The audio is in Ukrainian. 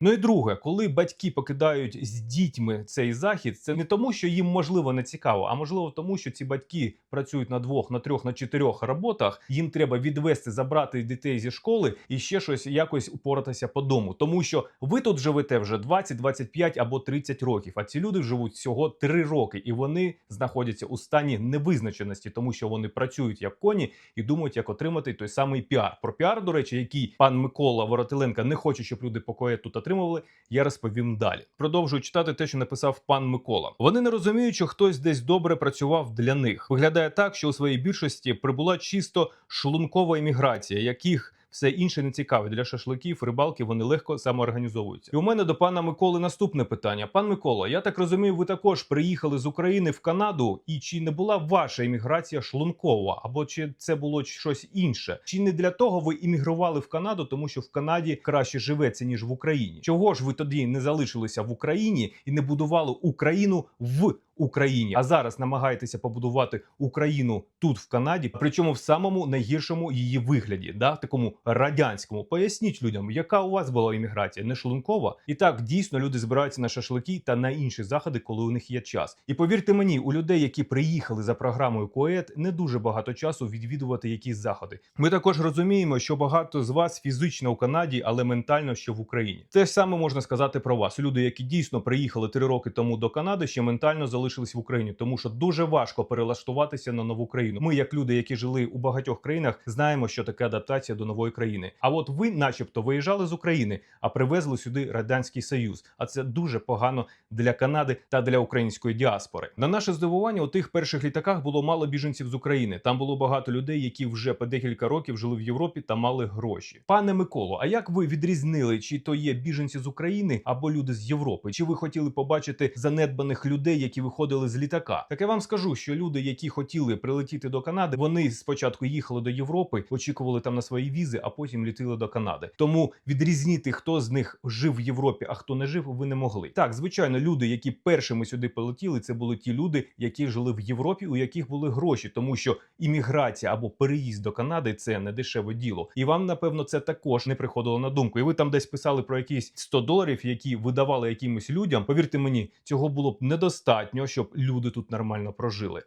Ну і друге, коли батьки покидають з дітьми цей захід, це не тому, що їм можливо не цікаво, а можливо тому, що ці батьки працюють на двох, на трьох, на чотирьох роботах. Їм треба відвести, забрати дітей зі школи і ще щось якось упоратися по дому. Тому що ви тут живете вже 20, 25 або 30 років. А ці люди живуть всього 3 роки, і вони знаходяться у стані невизначеності, тому що вони працюють як коні і думають, як отримати той самий піар. Про піар, до речі, який пан Микола Воротиленка не хоче, щоб люди по КОЕ тут отримували, я розповім далі. Продовжую читати те, що написав пан Микола. Вони не розуміють, що хтось десь добре працював для них. Виглядає так, що у своїй більшості прибула чисто шлункова імміграція, яких все інше не цікаве для шашликів, рибалки. Вони легко самоорганізовуються. І у мене до пана Миколи наступне питання. Пан Микола, я так розумію, ви також приїхали з України в Канаду, і чи не була ваша імміграція шлункова, або чи це було щось інше? Чи не для того ви іммігрували в Канаду, тому що в Канаді краще живеться ніж в Україні? Чого ж ви тоді не залишилися в Україні і не будували Україну в Україні, а зараз намагаєтеся побудувати Україну тут в Канаді, причому в самому найгіршому її вигляді, да, такому радянському. Поясніть людям, яка у вас була імміграція, не шлункова. І так дійсно люди збираються на шашлики та на інші заходи, коли у них є час. І повірте мені, у людей, які приїхали за програмою КОЕД, не дуже багато часу відвідувати якісь заходи. Ми також розуміємо, що багато з вас фізично у Канаді, але ментально ще в Україні. Те ж саме можна сказати про вас. Люди, які дійсно приїхали три роки тому до Канади, ще ментально залишились в Україні, тому що дуже важко перелаштуватися на нову країну. Ми, як люди, які жили у багатьох країнах, знаємо, що таке адаптація до нової країни. А от ви, начебто, виїжджали з України, а привезли сюди радянський союз. А це дуже погано для Канади та для української діаспори. На наше здивування, у тих перших літаках було мало біженців з України. Там було багато людей, які вже по декілька років жили в Європі та мали гроші. Пане Миколо, а як ви відрізнили, чи то є біженці з України або люди з Європи? Чи ви хотіли побачити занедбаних людей, які виходили з літака? Так я вам скажу, що люди, які хотіли прилетіти до Канади, вони спочатку їхали до Європи, очікували там на свої візи, а потім літили до Канади. Тому відрізнити, хто з них жив в Європі, а хто не жив, ви не могли. Так, звичайно, люди, які першими сюди полетіли, це були ті люди, які жили в Європі, у яких були гроші, тому що імміграція або переїзд до Канади це не дешеве діло. І вам, напевно, це також не приходило на думку. І ви там десь писали про якісь 100 доларів, які видавали якимось людям. Повірте мені, цього було б недостатньо, щоб люди тут нормально прожили.